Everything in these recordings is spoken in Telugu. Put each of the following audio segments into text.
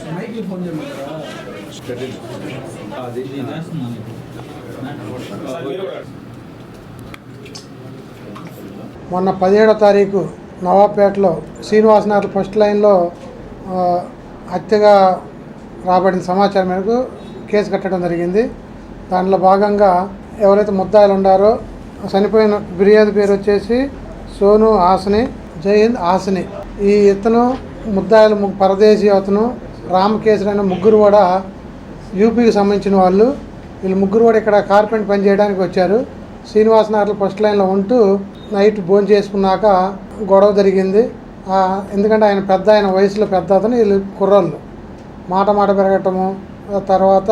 సిఐకి ఫోన్ చేయమంటారా అది మొన్న పదిహేడో తారీఖు నవాబ్పేటలో శ్రీనివాసనగర్ ఫస్ట్ లైన్లో హత్యగా రాబడిన సమాచారం మేరకు కేసు కట్టడం జరిగింది. దాంట్లో భాగంగా ఎవరైతే ముద్దాయిలు ఉండారో చనిపోయిన ఫిర్యాదు పేరు వచ్చేసి సోను హాసని జైహింద్ హాసని. ఈ ఇతను ముద్దాయిలు పరదేశీ అతను రామకేశ్వర అనే ముగ్గురు కూడా యూపీకి సంబంధించిన వాళ్ళు. వీళ్ళు ముగ్గురు కూడా ఇక్కడ కార్పెంట్ పని చేయడానికి వచ్చారు. శ్రీనివాస నగర్లో ఫస్ట్ లైన్లో ఉంటూ నైట్ భోజనం చేసుకున్నాక గొడవ జరిగింది. ఎందుకంటే ఆయన పెద్ద ఆయన వయసులో పెద్ద అతను వీళ్ళు కుర్రాళ్ళు. మాట మాట పెరగటము తర్వాత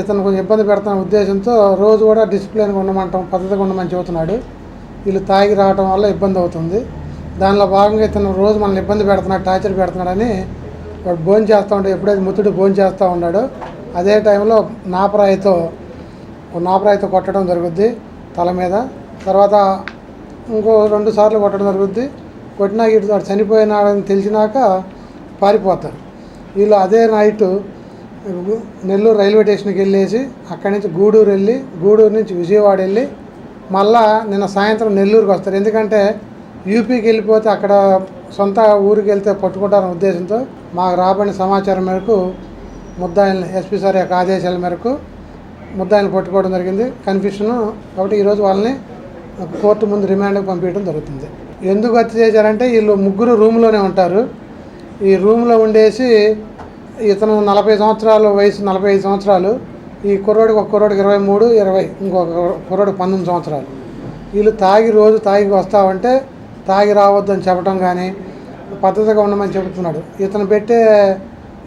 ఇతను కొంచెం ఇబ్బంది పెడుతున్న ఉద్దేశంతో రోజు కూడా డిసిప్లిన్గా ఉండమంటాం పద్ధతిగా ఉండమని చెబుతున్నాడు. వీళ్ళు తాగి రావటం వల్ల ఇబ్బంది అవుతుంది. దానిలో భాగంగా ఇతను రోజు మనల్ని ఇబ్బంది పెడుతున్నాడు టార్చర్ పెడుతున్నాడని వాడు భోజనం చేస్తూ ఉంటాడు ఎప్పుడైతే ముత్తుడు భోజనం చేస్తూ ఉన్నాడో అదే టైంలో నాపరాయితో ఒక నాపరాయితో కొట్టడం జరుగుద్ది తల మీద. తర్వాత ఇంకో రెండు సార్లు కొట్టడం జరుగుద్ది. కొట్టినాక ఇటు వాడు చనిపోయినాడని తెలిసినాక పారిపోతారు. వీళ్ళు అదే నైట్ నెల్లూరు రైల్వే స్టేషన్కి వెళ్ళేసి అక్కడి నుంచి గూడూరు వెళ్ళి గూడూరు నుంచి విజయవాడ వెళ్ళి మళ్ళా నిన్న సాయంత్రం నెల్లూరుకి వస్తారు. ఎందుకంటే యూపీకి వెళ్ళిపోతే అక్కడ సొంత ఊరికి వెళ్తే పట్టుకుంటారనే ఉద్దేశంతో మాకు రాబడిన సమాచారం మేరకు ముద్దాయిల్ని ఎస్పీ సార్ యొక్క ఆదేశాల మేరకు ముద్దాయిల్ని పట్టుకోవడం జరిగింది. కన్ఫ్యూషన్ కాబట్టి ఈరోజు వాళ్ళని కోర్టు ముందు రిమాండ్కి పంపించడం జరుగుతుంది. ఎందుకు హత్య చేశారంటే వీళ్ళు ముగ్గురు రూమ్లోనే ఉంటారు. ఈ రూమ్లో ఉండేసి ఇతను నలభై సంవత్సరాలు వయసు నలభై ఐదు సంవత్సరాలు ఈ కుర్రోడికి ఒక కుర్రోడికి ఇరవై మూడు ఇరవై ఇంకొక కుర్రోడికి పంతొమ్మిది సంవత్సరాలు. వీళ్ళు తాగి రోజు తాగి వస్తామంటే తాగి రావద్దని చెప్పడం కానీ పద్ధతిగా ఉండమని చెబుతున్నాడు. ఇతను పెట్టే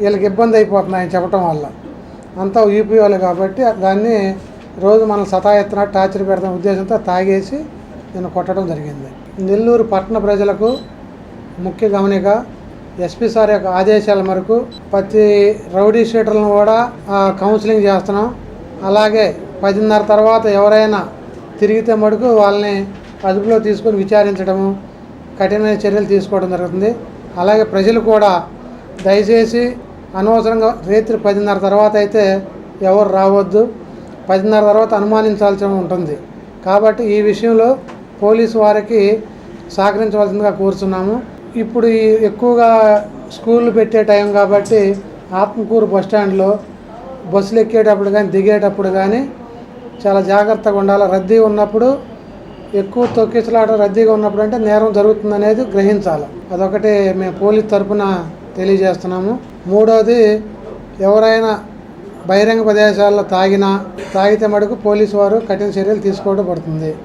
వీళ్ళకి ఇబ్బంది అయిపోతుంది ఆయన చెప్పడం వల్ల. అంతా యూపీ కాబట్టి దాన్ని రోజు మనం సతాయెత్తున టార్చర్ పెడతాం ఉద్దేశంతో తాగేసి నేను కొట్టడం జరిగింది. నెల్లూరు పట్టణ ప్రజలకు ముఖ్య గమనిక ఎస్పీ సార్ యొక్క ఆదేశాల మేరకు ప్రతి రౌడీ షీటర్లను కూడా కౌన్సిలింగ్ చేస్తున్నాం. అలాగే పదిన్నర తర్వాత ఎవరైనా తిరిగితే మటుకు వాళ్ళని అదుపులో తీసుకొని విచారించడము కఠినమైన చర్యలు తీసుకోవడం జరుగుతుంది. అలాగే ప్రజలు కూడా దయచేసి అనవసరంగా రాత్రి పదిన్నర తర్వాత అయితే ఎవరు రావద్దు. పదిన్నర తర్వాత అనుమానించాల్సి ఉంటుంది. కాబట్టి ఈ విషయంలో పోలీసు వారికి సహకరించవలసిందిగా కోరుతున్నాము ఇప్పుడు ఈ ఎక్కువగా స్కూళ్ళు పెట్టే టైం కాబట్టి ఆత్మకూరు బస్ స్టాండ్లో బస్సులు ఎక్కేటప్పుడు కానీ దిగేటప్పుడు కానీ చాలా జాగ్రత్తగా ఉండాలి. రద్దీ ఉన్నప్పుడు ఎక్కువ తొక్కిసలాట రద్దీగా ఉన్నప్పుడు అంటే నేరం జరుగుతుందనేది గ్రహించాలి. అదొకటి మేము పోలీస్ తరఫున తెలియజేస్తున్నాము. మూడోది ఎవరైనా బహిరంగ ప్రదేశాల్లో తాగినా తాగితే మటుకు పోలీసు వారు కఠిన చర్యలు తీసుకోవడం పడుతుంది.